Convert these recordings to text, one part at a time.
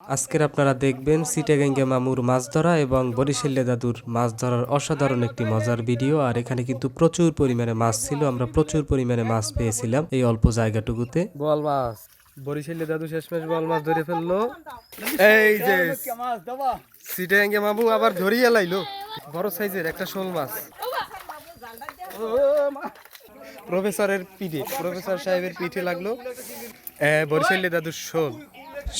আজকের আপনারা দেখবেন সিটাগাঙ্গে মামুর মাছ ধরা এবং বরিশাল্লে দাদুর মাছ ধরার অসাধারণ একটি মজার ভিডিও। আর এখানে কিন্তু প্রচুর পরিমাণে মাছ ছিল, আমরা প্রচুর পরিমাণে মাছ পেয়েছিলাম এই অল্প জায়গাটুকুতে। বল মাছ। বরিশাল্লে দাদু শেষমেশ বল মাছ ধরে ফেলল। এই যে সিটাগাঙ্গে মামু আবার ধরিয়ে লাইলো। বড় সাইজের একটা শোল মাছ। প্রফেসরের পিঠে, প্রফেসর সাহেবের পিঠে লাগল।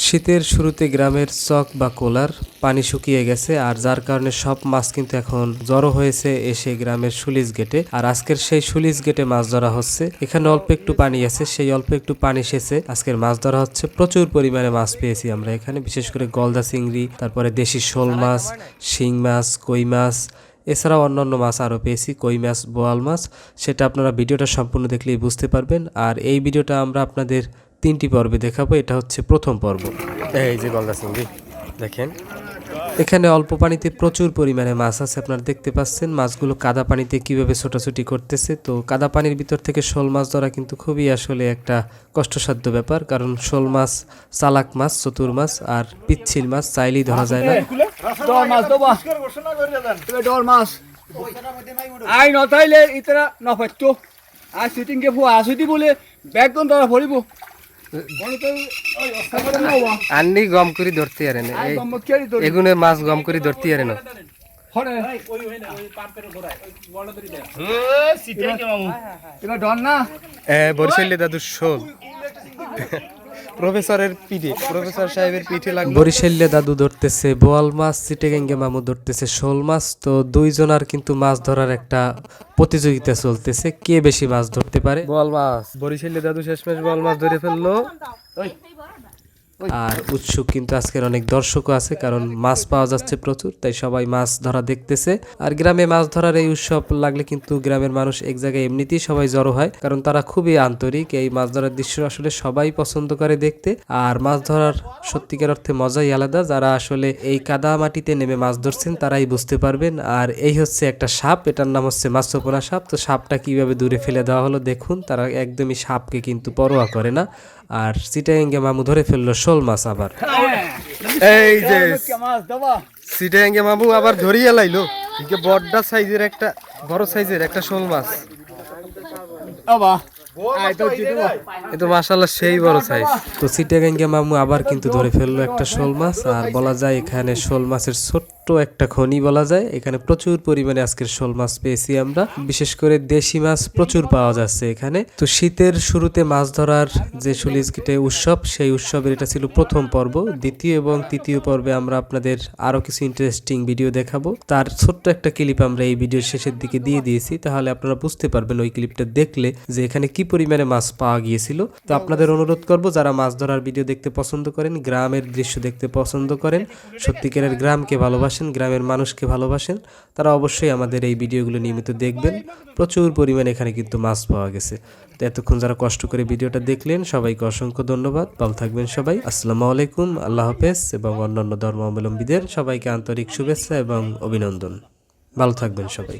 শীতের শুরুতে গ্রামের চক বা কোলার পানি শুকিয়ে গেছে, আর যার কারণে সব মাছ কিন্তু এখন জড়ো হয়েছে এসে গ্রামের সুলিশ গেটে। আর আজকের সেই সুলিশ গেটে মাছ ধরা হচ্ছে। এখানে অল্প একটু পানি আছে, সেই অল্প একটু পানি সেচে আজকের মাছ ধরা হচ্ছে। প্রচুর পরিমাণে মাছ পেয়েছি আমরা এখানে, বিশেষ করে গলদা চিংড়ি, তারপরে দেশি শোল মাছ, শিং মাছ, কই মাছ, এছাড়াও অন্যান্য মাছ আরও পেয়েছি, কই মাছ, বোয়াল মাছ। সেটা আপনারা ভিডিওটা সম্পূর্ণ দেখলেই বুঝতে পারবেন। আর এই ভিডিওটা আমরা আপনাদের তিনটি পর্বে দেখাবো এটা হচ্ছে প্রথম পর্ব। এই যে গলদা চিংড়ি দেখেন। এখানে অল্প পানিতে প্রচুর পরিমাণে মাছ আছে আপনারা দেখতে পাচ্ছেন। মাছগুলো কাদা পানিতে কীভাবে ছোটাছুটি করতেছে। তো কাদা পানির ভিতর থেকে শোল মাছ ধরা কিন্তু খুবই আসলে একটা কষ্টসাধ্য ব্যাপার কারণ শোল মাছ চালাক মাছ চতুর মাছ আর পিচ্ছিল মাছ চাইলেই ধরা যায় না। আই ইতরা ফুয়া আসুতি বলে ব্যাগ ধরা পড়িব আন্নি গম করে ধরতে আরে না এই এগুনে মাছ গম করে ধরতে আরে না এবার ডর না বরিশালে দাদুর শোল প্রফেসরের পিঠে প্রফেসর সাহেবের পিঠে লাগল বরিশালে দাদু ধরতেছে বোয়াল মাছ চিটেগেঙ্গে মামু ধরতেছে শোল মাছ। তো দুইজনার কিন্তু মাছ ধরার একটা প্রতিযোগিতা চলতেছে কে বেশি মাছ ধরতে পারে? বোয়াল মাছ। বরিশালে দাদু শেষমেশ বোয়াল মাছ ধরে ফেলল। আর উৎসুক কিন্তু আজকের অনেক দর্শকও আছে, কারণ মাছ পাওয়া যাচ্ছে প্রচুর, তাই সবাই মাছ ধরা দেখতেছে। আর গ্রামে মাছ ধরার এই উৎসব লাগলে কিন্তু গ্রামের মানুষ এক জায়গায় এমনিতেই সবাই জড়ো হয়, কারণ তারা খুবই আন্তরিক। এই মাছ ধরার দৃশ্য আসলে সবাই পছন্দ করে দেখতে, আর মাছ ধরার সত্যিকার অর্থে মজাই আলাদা। যারা আসলে এই কাদা মাটিতে নেমে মাছ ধরছেন, তারাই বুঝতে পারবেন। আর এই হচ্ছে একটা সাপ, এটার নাম হচ্ছে মাছপোনা সাপ। তো সাপটা কীভাবে দূরে ফেলে দেওয়া হলো, দেখুন, তারা একদমই সাপকে কিন্তু পরোয়া করে না। আর সিটাইঙ্গে মামু ধরে ফেলল শোল মাছ আবার। এই যে সিটাইঙ্গে মামু আবার ধরিয়ে লাইলো। এদিকে বড়টা সাইজের একটা বড় সাইজের একটা শোল মাছ। আবা আই তো জিতব এ তো মাশাল্লাহ সেই বড় সাইজ। তো সিটাগাঙ্গে মামু আবার কিন্তু ধরে ফেলল একটা শোল মাছ আর বলা যায় এখানে শোল মাছের ছোট্ট একটা খনি বলা যায়। এখানে প্রচুর পরিমাণে আজকের শোল মাছ পেয়েছি আমরা। বিশেষ করে দেশি মাছ প্রচুর পাওয়া যাচ্ছে এখানে। তো শীতের শুরুতে মাছ ধরার যে সুলিশ গেটে উৎসব, সেই উৎসবের এটা ছিল প্রথম পর্ব। দ্বিতীয় এবং তৃতীয় পর্বে আমরা আপনাদের আরও কিছু ইন্টারেস্টিং ভিডিও দেখাবো। তার ছোট্ট একটা ক্লিপ আমরা এই ভিডিওর শেষের দিকে দিয়ে দিয়েছি। তাহলে আপনারা বুঝতে পারবেন ওই ক্লিপটা দেখলে যে এখানে কি পরিমাণে মাছ পাওয়া গিয়েছিল। তো আপনাদের অনুরোধ করব, যারা মাছ ধরার ভিডিও দেখতে পছন্দ করেন, গ্রামের দৃশ্য দেখতে পছন্দ করেন, সত্যিকারের গ্রামকে ভালোবাসেন, গ্রামের মানুষকে ভালোবাসেন, তারা অবশ্যই আমাদের এই ভিডিওগুলো নিয়মিত দেখবেন। প্রচুর পরিমাণে এখানে কিন্তু মাছ পাওয়া গেছে। তো এতক্ষণ যারা কষ্ট করে ভিডিওটা দেখলেন, সবাইকে অসংখ্য ধন্যবাদ। ভালো থাকবেন সবাই। আসসালামু আলাইকুম। আল্লাহ হাফেজ এবং অন্যান্য ধর্মাবলম্বীদের সবাইকে আন্তরিক শুভেচ্ছা এবং অভিনন্দন। ভালো থাকবেন সবাই।